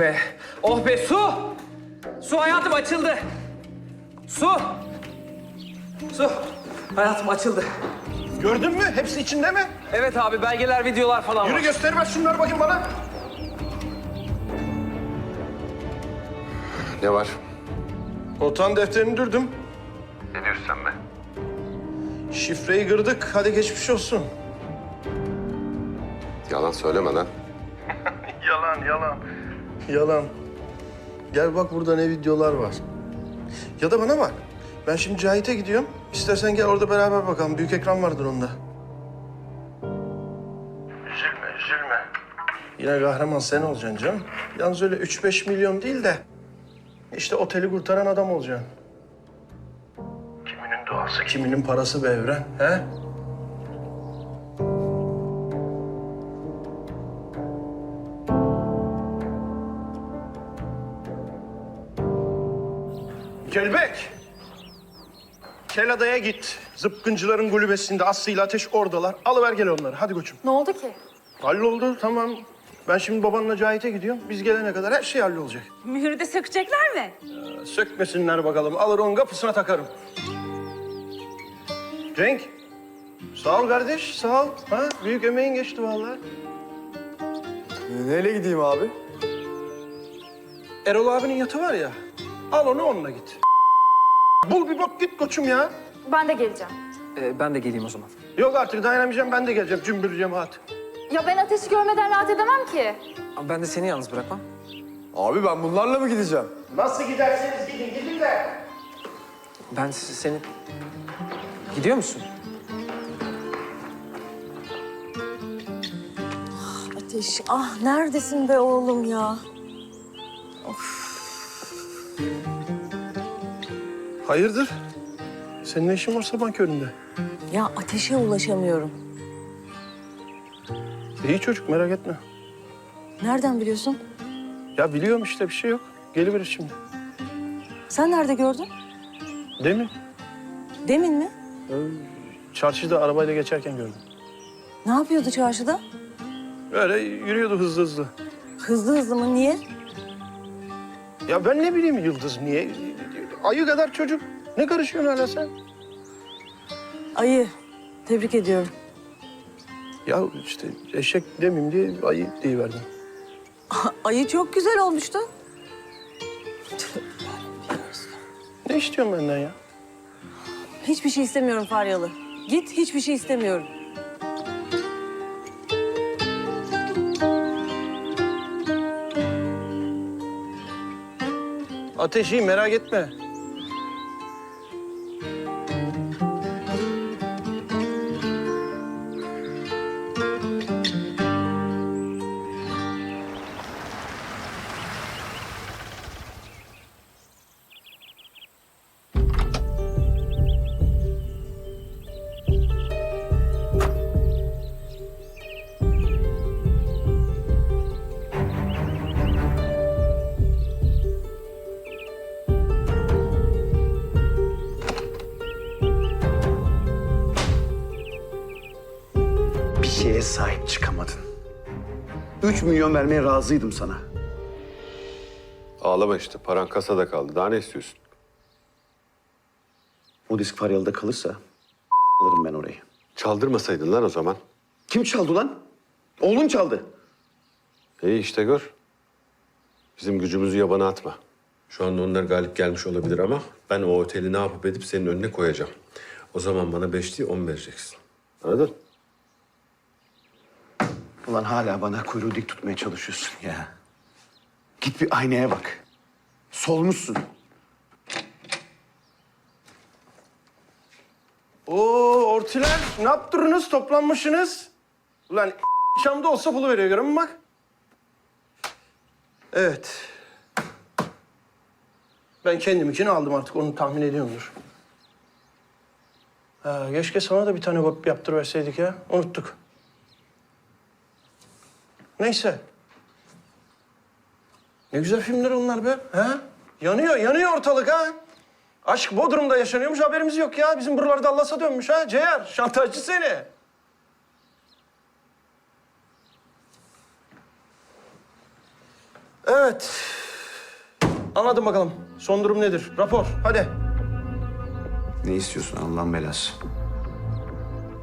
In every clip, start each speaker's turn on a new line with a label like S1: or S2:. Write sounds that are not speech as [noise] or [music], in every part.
S1: be. Oh be su. Su hayatım açıldı. Su. Su. Hayatım açıldı.
S2: Gördün mü? Hepsi içinde mi?
S1: Evet abi belgeler, videolar falan
S2: Yürü
S1: var.
S2: göster ver şunları bakayım bana.
S3: Ne var?
S2: Otan defterini dürdüm.
S3: Ne diyorsun sen be?
S2: Şifreyi kırdık. Hadi geçmiş olsun.
S3: Yalan söyleme lan. [laughs]
S2: Yalan, yalan. Yalan. Gel bak burada ne videolar var. Ya da bana bak. Ben şimdi Cahit'e gidiyorum. İstersen gel orada beraber bakalım. Büyük ekran vardır onda. Üzülme, üzülme. Yine kahraman sen olacaksın canım. Yalnız öyle üç beş milyon değil de... ...işte oteli kurtaran adam olacaksın. Kiminin duası, kiminin parası be Evren, he? Kelbek. Kelada'ya git. Zıpkıncıların kulübesinde Aslı ile Ateş oradalar. Alıver gel onları. Hadi koçum.
S4: Ne oldu ki?
S2: Halloldu tamam. Ben şimdi babanla Cahit'e gidiyorum. Biz gelene kadar her şey hallolacak.
S4: Mühürü de sökecekler mi?
S2: Sökmesinler bakalım. Alır onun kapısına takarım. Cenk. Sağ ol kardeş, sağ ol. Ha, büyük emeğin geçti vallahi.
S5: Neyle gideyim abi?
S2: Erol abinin yatı var ya. Al onu onunla git. Bul bir bak git koçum ya.
S4: Ben de geleceğim.
S1: Ee, ben de geleyim o zaman.
S2: Yok artık dayanamayacağım ben de geleceğim cümbür cemaat.
S4: Ya ben ateşi görmeden rahat edemem ki.
S1: Ama ben de seni yalnız bırakmam.
S5: Abi ben bunlarla mı gideceğim?
S2: Nasıl giderseniz gidin gidin de.
S1: Ben s- seni... Gidiyor musun?
S6: Ateş, ah neredesin be oğlum ya?
S2: Hayırdır? Senin ne işin var sabah köründe?
S6: Ya ateşe ulaşamıyorum.
S2: İyi çocuk merak etme.
S6: Nereden biliyorsun?
S2: Ya biliyorum işte bir şey yok. Geliverir şimdi.
S6: Sen nerede gördün?
S2: Demin
S6: Demin mi?
S2: çarşıda arabayla geçerken gördüm.
S6: Ne yapıyordu çarşıda?
S2: Öyle yürüyordu hızlı hızlı.
S6: Hızlı hızlı mı? Niye?
S2: Ya ben ne bileyim Yıldız niye? Ayı kadar çocuk. Ne karışıyorsun hala sen?
S6: Ayı. Tebrik ediyorum.
S2: Ya işte eşek demeyeyim diye ayı deyiverdim. [laughs]
S6: Ayı çok güzel olmuştu.
S2: Ne istiyorsun benden ya?
S6: Hiçbir şey istemiyorum Faryalı. Git, hiçbir şey istemiyorum.
S2: Ateşi merak etme.
S7: Sahip çıkamadın. Üç milyon vermeye razıydım sana.
S3: Ağlama işte. Paran kasada kaldı. Daha ne istiyorsun?
S7: O disk Faryalı'da kalırsa alırım ben orayı.
S3: Çaldırmasaydın lan o zaman.
S7: Kim çaldı lan? Oğlun çaldı.
S3: İyi işte gör. Bizim gücümüzü yabana atma. Şu anda onlar galip gelmiş olabilir ama ben o oteli ne yapıp edip senin önüne koyacağım. O zaman bana beş değil on vereceksin. Anladın?
S7: Ulan hala bana kuyruğu dik tutmaya çalışıyorsun ya. Git bir aynaya bak. Solmuşsun.
S2: Oo ortiler ne yaptırınız toplanmışsınız? Ulan Şam'da olsa pulu veriyor görün bak. Evet. Ben kendiminkini aldım artık onu tahmin ediyorumdur. Ha, keşke sana da bir tane yaptırıverseydik ya. Unuttuk. Neyse. Ne güzel filmler onlar be. Ha? Yanıyor, yanıyor ortalık ha. Aşk Bodrum'da yaşanıyormuş haberimiz yok ya. Bizim buralarda Allah'a dönmüş ha. Ceyar, şantajcı seni. Evet. Anladım bakalım. Son durum nedir? Rapor. Hadi.
S7: Ne istiyorsun Allah'ın belası?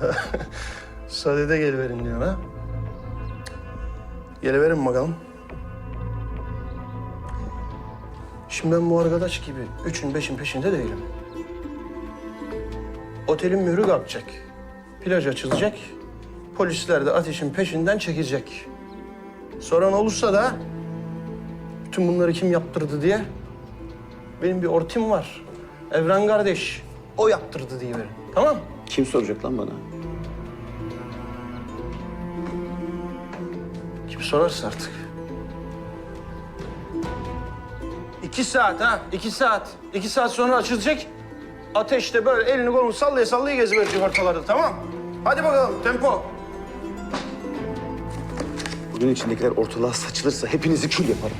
S7: [laughs]
S2: Sadede geliverin diyor ha. Geliverin bakalım. Şimdi ben bu arkadaş gibi üçün beşin peşinde değilim. Otelin mührü kalkacak. Plaj açılacak. Polisler de ateşin peşinden çekecek. Soran olursa da bütün bunları kim yaptırdı diye benim bir ortim var. Evren kardeş. O yaptırdı diye verin. Tamam?
S7: Kim soracak lan bana?
S2: Kim sorarsa artık. İki saat ha, iki saat. İki saat sonra açılacak. Ateşte böyle elini kolunu sallaya sallaya geziverecek ortalarda, tamam Hadi bakalım, tempo.
S7: Bugün içindekiler ortalığa saçılırsa hepinizi kül yaparım.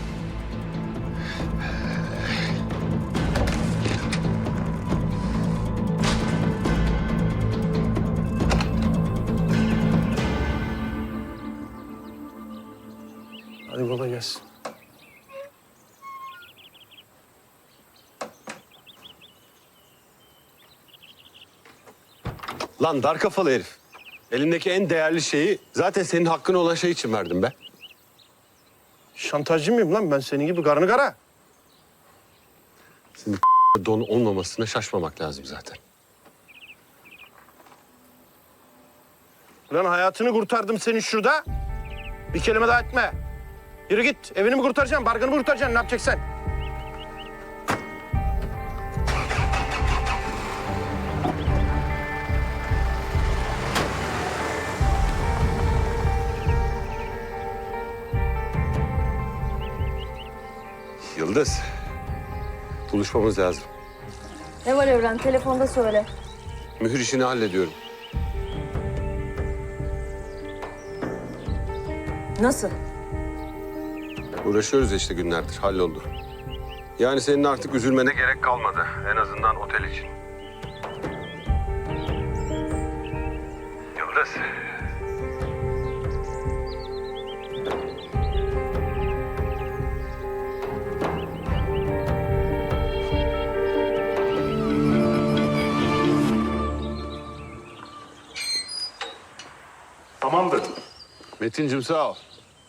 S2: Gelsin.
S3: Lan dar kafalı herif. Elindeki en değerli şeyi zaten senin hakkın olan şey için verdim be.
S2: Şantajcı mıyım lan ben senin gibi karnı kara?
S3: Senin [laughs] don olmamasına şaşmamak lazım zaten.
S2: Lan hayatını kurtardım senin şurada. Bir kelime daha etme. Yürü git. Evini mi kurtaracaksın, barkını mı kurtaracaksın? Ne yapacaksın?
S3: Yıldız. Buluşmamız lazım.
S6: Ne var Evren? Telefonda söyle.
S3: Mühür işini hallediyorum.
S6: Nasıl?
S3: Uğraşıyoruz ya işte günlerdir. Halloldu. Yani senin artık üzülmene gerek kalmadı. En azından otel için. Yıldız.
S2: Tamamdır.
S3: Metincim sağ ol.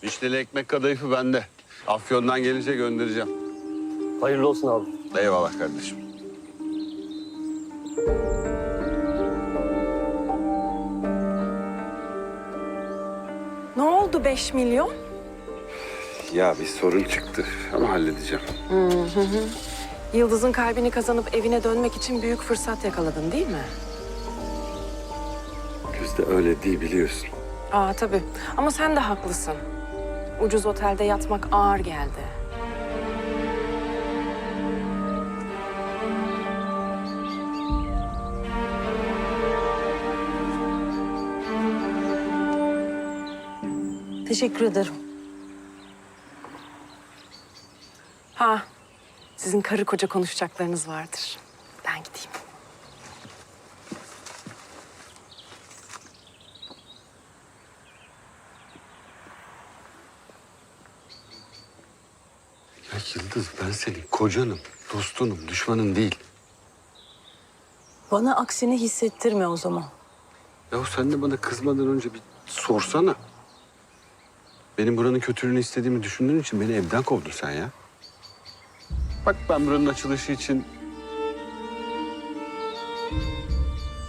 S3: Vişneli ekmek kadayıfı bende. Afyon'dan gelince göndereceğim.
S2: Hayırlı olsun abi.
S3: Eyvallah kardeşim.
S6: Ne oldu 5 milyon?
S3: Ya bir sorun çıktı ama halledeceğim.
S8: Yıldız'ın kalbini kazanıp evine dönmek için büyük fırsat yakaladın değil mi?
S3: Bizde öyle değil biliyorsun.
S8: Aa tabii. Ama sen de haklısın. Ucuz otelde yatmak ağır geldi.
S6: Teşekkür ederim.
S8: Ha, sizin karı koca konuşacaklarınız vardır. Ben gideyim.
S3: Yıldız ben senin kocanım, dostunum, düşmanın değil.
S6: Bana aksini hissettirme o zaman.
S3: Ya sen de bana kızmadan önce bir sorsana. Benim buranın kötülüğünü istediğimi düşündüğün için beni evden kovdun sen ya. Bak ben buranın açılışı için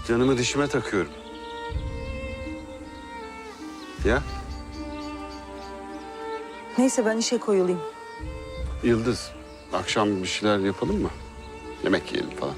S3: canımı dişime takıyorum. Ya
S6: Neyse ben işe koyulayım.
S3: Yıldız akşam bir şeyler yapalım mı? Yemek yiyelim falan.